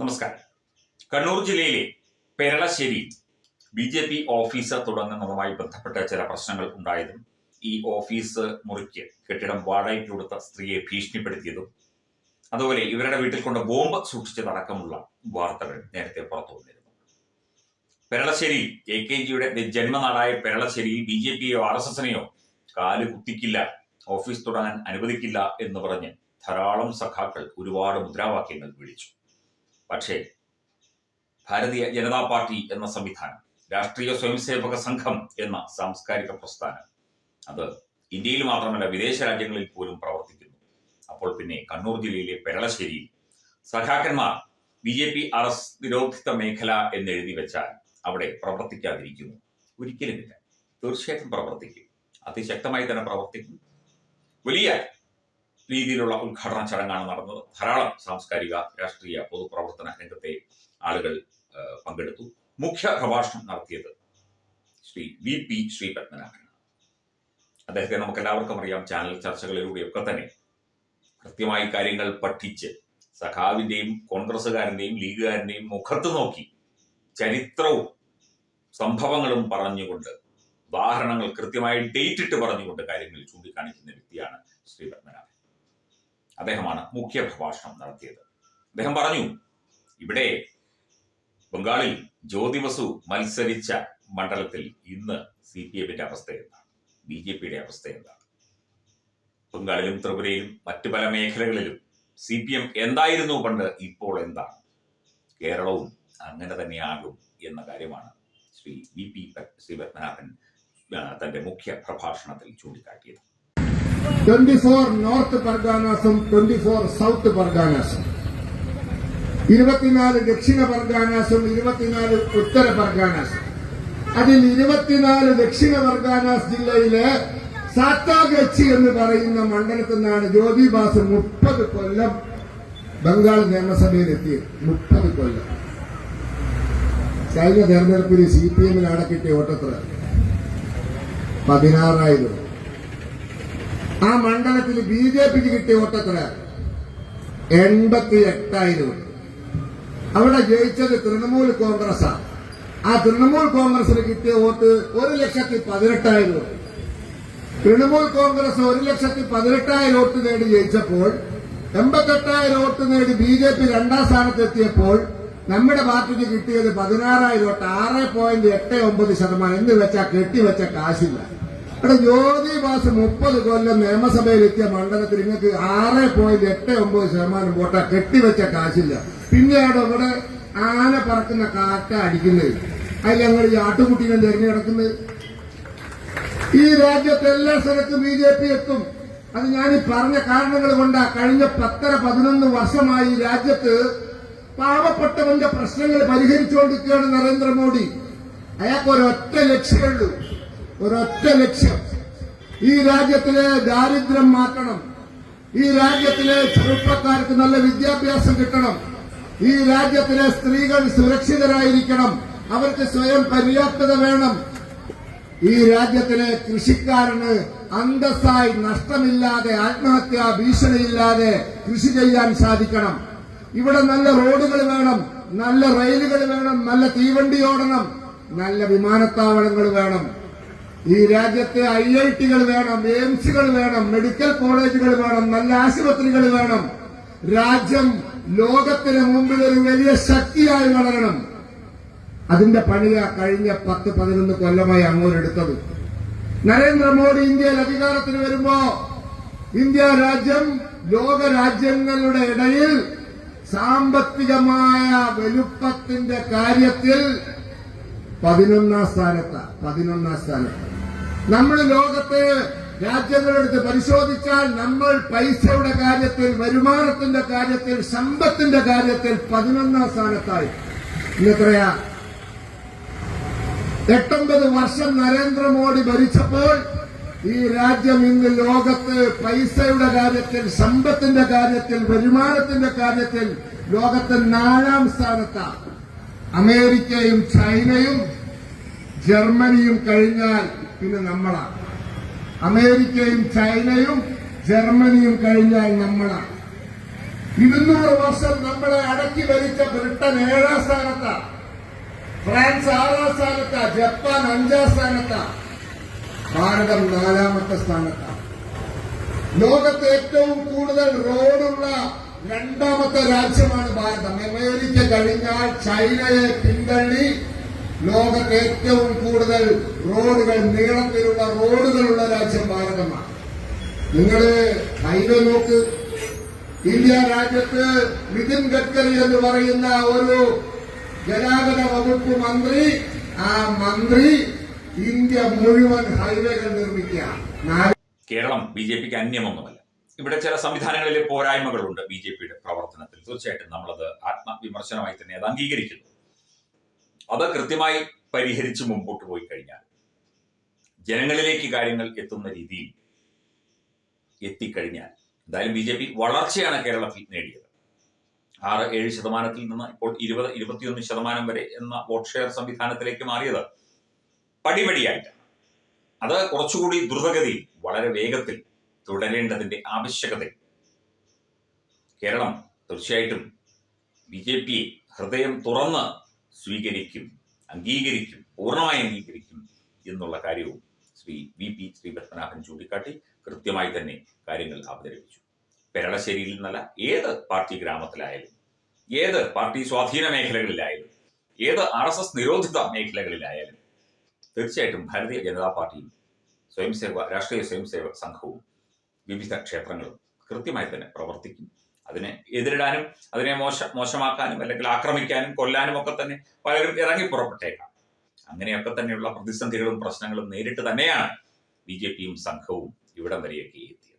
നമസ്കാരം. കണ്ണൂർ ജില്ലയിലെ Peralassery B J P office തുടങ്ങുന്നതുമായി ബന്ധപ്പെട്ട ചില പ്രശ്നങ്ങൾ ഉണ്ടായതും ഈ ഓഫീസ് മുറിക്ക് കെട്ടിടം വാടകയ്ക്ക് കൊടുത്ത സ്ത്രീയെ ഭീഷണിപ്പെടുത്തിയതും അതുപോലെ ഇവരുടെ വീട്ടിൽ കൊണ്ട് ബോംബ് സൂക്ഷിച്ചതടക്കമുള്ള വാർത്തകൾ നേരത്തെ പുറത്തു വന്നിരുന്നു. പെരളശ്ശേരി എ കെ ജിയുടെ ജന്മനാടായ പെരളശ്ശേരി ബി ജെ പിയോ ആർ എസ് എസിനെയോ കാൽ കുത്തിക്കില്ല ഓഫീസ് തുടങ്ങാൻ അനുവദിക്കില്ല എന്ന് പറഞ്ഞ് ധാരാളം സഖാക്കൾ ഒരുപാട് മുദ്രാവാക്യങ്ങൾ വിളിച്ചു. പക്ഷേ ഭാരതീയ ജനതാ പാർട്ടി എന്ന സംവിധാനം രാഷ്ട്രീയ സ്വയംസേവക സംഘം എന്ന സാംസ്കാരിക പ്രസ്ഥാനം അത് ഇന്ത്യയിൽ മാത്രമല്ല വിദേശ രാജ്യങ്ങളിൽ പോലും പ്രവർത്തിക്കുന്നു. അപ്പോൾ പിന്നെ കണ്ണൂർ ജില്ലയിലെ പെരളശ്ശേരിയിൽ സഖാക്കന്മാർ ബി ജെ പി ആർ നിരോധിത മേഖല എന്നെഴുതി വെച്ചാൽ അവിടെ പ്രവർത്തിക്കാതിരിക്കുന്നു. ഒരിക്കലുമില്ല തീർച്ചയായിട്ടും പ്രവർത്തിക്കും. അതിശക്തമായി തന്നെ പ്രവർത്തിക്കും. വലിയ രീതിയിലുള്ള ഉദ്ഘാടന ചടങ്ങാണ് നടന്നത്. ധാരാളം സാംസ്കാരിക രാഷ്ട്രീയ പൊതുപ്രവർത്തന രംഗത്തെ ആളുകൾ പങ്കെടുത്തു. മുഖ്യ പ്രഭാഷണം നടത്തിയത് ശ്രീ വി പി ശ്രീ പത്മനാഭനാണ് അദ്ദേഹത്തെ നമുക്ക് എല്ലാവർക്കും അറിയാം. ചാനൽ ചർച്ചകളിലൂടെയൊക്കെ തന്നെ കൃത്യമായി കാര്യങ്ങൾ പഠിച്ച് സഖാവിന്റെയും കോൺഗ്രസ്സുകാരന്റെയും ലീഗുകാരന്റെയും മുഖത്ത് നോക്കി ചരിത്രവും സംഭവങ്ങളും പറഞ്ഞുകൊണ്ട് ഉദാഹരണങ്ങൾ കൃത്യമായി ഡേറ്റിട്ട് പറഞ്ഞുകൊണ്ട് കാര്യങ്ങൾ ചൂണ്ടിക്കാണിക്കുന്ന വ്യക്തിയാണ് ശ്രീ പത്മനാഭൻ അദ്ദേഹമാണ് മുഖ്യ പ്രഭാഷണം നടത്തിയത്. അദ്ദേഹം പറഞ്ഞു ഇവിടെ ബംഗാളിൽ ജ്യോതി മത്സരിച്ച മണ്ഡലത്തിൽ ഇന്ന് സി പി എമ്മിന്റെ അവസ്ഥ എന്താണ്? ബി ജെ പിയുടെ അവസ്ഥ എന്താണ്? ബംഗാളിലും ത്രിപുരയിലും മറ്റു പല മേഖലകളിലും സി പി എം എന്തായിരുന്നു പണ്ട്? ഇപ്പോൾ എന്താണ്? കേരളവും അങ്ങനെ തന്നെയാകും എന്ന കാര്യമാണ് ശ്രീ വി പി ശ്രീ പത്മനാഭൻ തന്റെ മുഖ്യ പ്രഭാഷണത്തിൽ ചൂണ്ടിക്കാട്ടിയത്. ട്വന്റി ഫോർ നോർത്ത് പർഗാനാസും ട്വന്റി ഫോർ സൗത്ത് പർഗാനാസും. ഇരുപത്തിനാല് ദക്ഷിണ പർഗാനാസും ഇരുപത്തിനാല് ഉത്തര പർഗാനാസും. അതിൽ ഇരുപത്തിനാല് ദക്ഷിണ പർഗാനാസ് ജില്ലയിലെ സാത്താഗച്ചി എന്ന് പറയുന്ന മണ്ഡലത്തിൽ നിന്നാണ് ജ്യോതി ബാസ് മുപ്പത് കൊല്ലം ബംഗാൾ നിയമസഭയിൽ എത്തിയത്. മുപ്പത് കൊല്ലം. കഴിഞ്ഞ തെരഞ്ഞെടുപ്പിൽ സി പി എമ്മിൽ കിട്ടിയ വോട്ടെത്ര? പതിനാറായിരം. ആ മണ്ഡലത്തിൽ ബി ജെ പിക്ക് കിട്ടിയ വോട്ടത്ര എൺപത്തി എട്ടായിരം അവിടെ ജയിച്ചത് തൃണമൂൽ കോൺഗ്രസാണ് ആ തൃണമൂൽ കോൺഗ്രസിന് കിട്ടിയ വോട്ട് ഒരു ലക്ഷത്തി പതിനെട്ടായിരം. വോട്ട് തൃണമൂൽ കോൺഗ്രസ് ഒരു ലക്ഷത്തി പതിനെട്ടായിരം വോട്ട് നേടി ജയിച്ചപ്പോൾ എൺപത്തെട്ടായിരം വോട്ട് നേടി ബി ജെ പി രണ്ടാം സ്ഥാനത്തെത്തിയപ്പോൾ നമ്മുടെ പാർട്ടിക്ക് കിട്ടിയത് പതിനാറായിരം വോട്ട് ആറ് പോയിന്റ് എട്ട് ഒമ്പത് ശതമാനം. എന്ന് വെച്ചാൽ കെട്ടിവെച്ച കാശില്ല. ഇവിടെ ജ്യോതി ബാസ് മുപ്പത് കൊല്ലം നിയമസഭയിലെത്തിയ മണ്ഡലത്തിൽ നിങ്ങൾക്ക് ആറ് പോയിന്റ് എട്ട് ഒമ്പത് ശതമാനം വോട്ട കെട്ടിവെച്ച കാശില്ല. പിന്നെയാണ് ഇവിടെ ആന പറക്കുന്ന കാറ്റ അടിക്കുന്നത്. അതിൽ ഞങ്ങൾ ഈ ആട്ടുകുട്ടീനെ തിരഞ്ഞെടുക്കുന്നത് ഈ രാജ്യത്ത് എല്ലാ സ്ഥലത്തും ബി ജെ പി എത്തും. അത് ഞാൻ ഈ പറഞ്ഞ കാരണങ്ങൾ കൊണ്ടാ കഴിഞ്ഞ പത്തര പതിനൊന്ന് വർഷമായി രാജ്യത്ത് പാവപ്പെട്ടവന്റെ പ്രശ്നങ്ങൾ പരിഹരിച്ചുകൊണ്ടിരിക്കുകയാണ് നരേന്ദ്രമോദി. അയാൾക്ക് ഒരൊറ്റ ലക്ഷ്യമുള്ളൂ ഒരൊറ്റ ലക്ഷ്യം. ഈ രാജ്യത്തിലെ ദാരിദ്ര്യം മാറ്റണം. ഈ രാജ്യത്തിലെ ചെറുപ്പക്കാർക്ക് നല്ല വിദ്യാഭ്യാസം കിട്ടണം. ഈ രാജ്യത്തിലെ സ്ത്രീകൾ സുരക്ഷിതരായിരിക്കണം. അവർക്ക് സ്വയം പര്യാപ്തത വേണം. ഈ രാജ്യത്തിലെ കൃഷിക്കാരന് അന്തസ്സായി നഷ്ടമില്ലാതെ ആത്മഹത്യാ ഭീഷണിയില്ലാതെ കൃഷി ചെയ്യാൻ സാധിക്കണം. ഇവിടെ നല്ല റോഡുകൾ വേണം നല്ല റെയിലുകൾ വേണം നല്ല തീവണ്ടി ഓടണം നല്ല വിമാനത്താവളങ്ങൾ വേണം. ഈ രാജ്യത്തെ ഐ ഐ ടികൾ വേണം എയിംസുകൾ വേണം മെഡിക്കൽ കോളേജുകൾ വേണം നല്ല ആശുപത്രികൾ വേണം. രാജ്യം ലോകത്തിന് മുമ്പിൽ ഒരു വലിയ ശക്തിയായി വളരണം. അതിന്റെ പണിയാ കഴിഞ്ഞ പത്ത് പതിനൊന്ന് കൊല്ലമായി അങ്ങോട്ടെടുത്തത് നരേന്ദ്രമോദി ഇന്ത്യയിൽ അധികാരത്തിന് വരുമ്പോ ഇന്ത്യ രാജ്യം ലോക രാജ്യങ്ങളുടെ ഇടയിൽ സാമ്പത്തികമായ വലുപ്പത്തിന്റെ കാര്യത്തിൽ പതിനൊന്നാം സ്ഥാനത്താണ് പതിനൊന്നാം സ്ഥാനത്ത്. നമ്മൾ ലോകത്ത് രാജ്യങ്ങളെടുത്ത് പരിശോധിച്ചാൽ നമ്മൾ പൈസയുടെ കാര്യത്തിൽ വരുമാനത്തിന്റെ കാര്യത്തിൽ സമ്പത്തിന്റെ കാര്യത്തിൽ പതിനൊന്നാം സ്ഥാനത്തായി. ഇന്നെത്രയാ? എട്ടൊമ്പത് വർഷം നരേന്ദ്രമോദി ഭരിച്ചപ്പോൾ ഈ രാജ്യം ഇന്ന് ലോകത്ത് പൈസയുടെ കാര്യത്തിൽ സമ്പത്തിന്റെ കാര്യത്തിൽ വരുമാനത്തിന്റെ കാര്യത്തിൽ ലോകത്ത് നാലാം സ്ഥാനത്താണ് അമേരിക്കയും ചൈനയും ജർമ്മനിയും കഴിഞ്ഞാൽ പിന്നെ നമ്മളാണ്. അമേരിക്കയും ചൈനയും ജർമ്മനിയും കഴിഞ്ഞാൽ നമ്മളാണ്. ഇരുന്നൂറ് വർഷം നമ്മളെ അടക്കി ഭരിച്ച ബ്രിട്ടൻ ഏഴാം സ്ഥാനത്താ. ഫ്രാൻസ് ആറാം സ്ഥാനത്താ. ജപ്പാൻ അഞ്ചാം സ്ഥാനത്താ. ഭാരതം നാലാമത്തെ സ്ഥാനത്താ. ലോകത്ത് ഏറ്റവും കൂടുതൽ റോഡുള്ള രണ്ടാമത്തെ രാജ്യമാണ് ഭാരതം. അമേരിക്ക കഴിഞ്ഞാൽ ചൈനയെ പിന്തള്ളി ലോകത്ത് ഏറ്റവും കൂടുതൽ റോഡുകൾ നീളത്തിലുള്ള റോഡുകളുള്ള രാജ്യം ഭാരതമാണ്. നിങ്ങൾ ഹൈവേ നോക്ക്. ഇന്ത്യ രാജ്യത്ത് നിതിൻ ഗഡ്കരി എന്ന് പറയുന്ന ഒരു ഗതാഗത വകുപ്പ് മന്ത്രി ആ മന്ത്രി ഇന്ത്യ മുഴുവൻ ഹൈവേകൾ നിർമ്മിക്കുക കേരളം ബി ജെ പിക്ക് അന്യമൊന്നുമല്ല. ഇവിടെ ചില സംവിധാനങ്ങളിലെ പോരായ്മകളുണ്ട് ബി ജെ പിയുടെ പ്രവർത്തനത്തിൽ. തീർച്ചയായിട്ടും നമ്മളത് ആത്മവിമർശനമായി തന്നെ അത് അംഗീകരിക്കുന്നു. അത് കൃത്യമായി പരിഹരിച്ച് മുമ്പോട്ട് പോയി കഴിഞ്ഞാൽ ജനങ്ങളിലേക്ക് കാര്യങ്ങൾ എത്തുന്ന രീതിയിൽ എത്തിക്കഴിഞ്ഞാൽ എന്തായാലും ബി ജെ പി വളർച്ചയാണ് കേരളത്തിൽ നേടിയത്. ആറ് ഏഴ് ശതമാനത്തിൽ നിന്ന് ഇപ്പോൾ ഇരുപത് ഇരുപത്തിയൊന്ന് ശതമാനം വരെ എന്ന വോട്ട് ഷെയർ സംവിധാനത്തിലേക്ക് മാറിയത് പടിപടിയായിട്ടാണ് അത് കുറച്ചുകൂടി ദ്രുതഗതിയിൽ വളരെ വേഗത്തിൽ തുടരേണ്ടതിന്റെ ആവശ്യകത കേരളം തീർച്ചയായിട്ടും ബി ജെ ഹൃദയം തുറന്ന് സ്വീകരിക്കും അംഗീകരിക്കും പൂർണമായി അംഗീകരിക്കും എന്നുള്ള കാര്യവും ശ്രീ വി പി ശ്രീ പത്മനാഭൻ ചൂണ്ടിക്കാട്ടി കൃത്യമായി തന്നെ കാര്യങ്ങൾ അവതരിപ്പിച്ചു. പെരളശ്ശേരിയിൽ നിന്നല്ല ഏത് പാർട്ടി ഗ്രാമത്തിലായാലും ഏത് പാർട്ടി സ്വാധീന മേഖലകളിലായാലും ഏത് ആർ എസ് എസ് നിരോധിത മേഖലകളിലായാലും തീർച്ചയായിട്ടും ഭാരതീയ ജനതാ പാർട്ടിയും സ്വയംസേവ രാഷ്ട്രീയ സ്വയംസേവക സംഘവും വിവിധ ക്ഷേത്രങ്ങളും കൃത്യമായി തന്നെ പ്രവർത്തിക്കും. അതിനെ എതിരിടാനും അതിനെ മോശ മോശമാക്കാനും അല്ലെങ്കിൽ ആക്രമിക്കാനും കൊല്ലാനും ഒക്കെ തന്നെ പലരും ഇറങ്ങി പുറപ്പെട്ടേക്കാം. അങ്ങനെയൊക്കെ തന്നെയുള്ള പ്രതിസന്ധികളും പ്രശ്നങ്ങളും നേരിട്ട് തന്നെയാണ് ബി ജെ പിയും സംഘവും ഇവിടം വരെയൊക്കെ എത്തി